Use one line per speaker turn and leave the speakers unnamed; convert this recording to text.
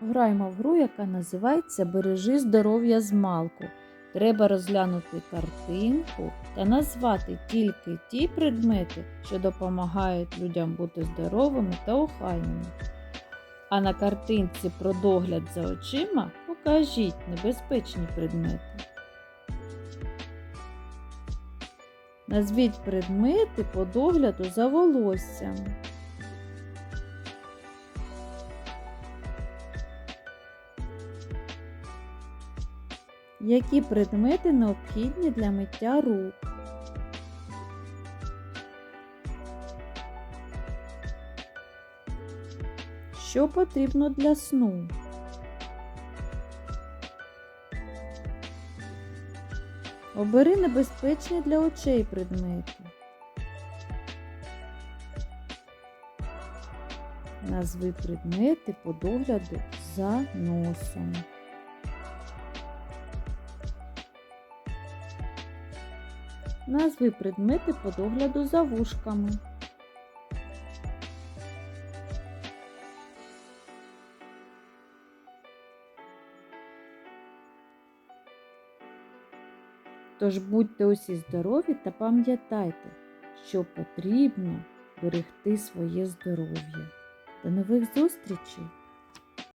Граємо в гру, яка називається Бережи здоров'я з малку. Треба розглянути картинку та назвати тільки ті предмети, що допомагають людям бути здоровими та охайними. А на картинці про догляд за очима покажіть небезпечні предмети. Назвіть предмети по догляду за волоссям. Які предмети необхідні для миття рук? Що потрібно для сну? Обери небезпечні для очей предмети. Назви предмети по догляду за носом. Назви предмети по догляду за вушками. Тож будьте усі здорові та пам'ятайте, що потрібно берегти своє здоров'я. До нових зустрічей!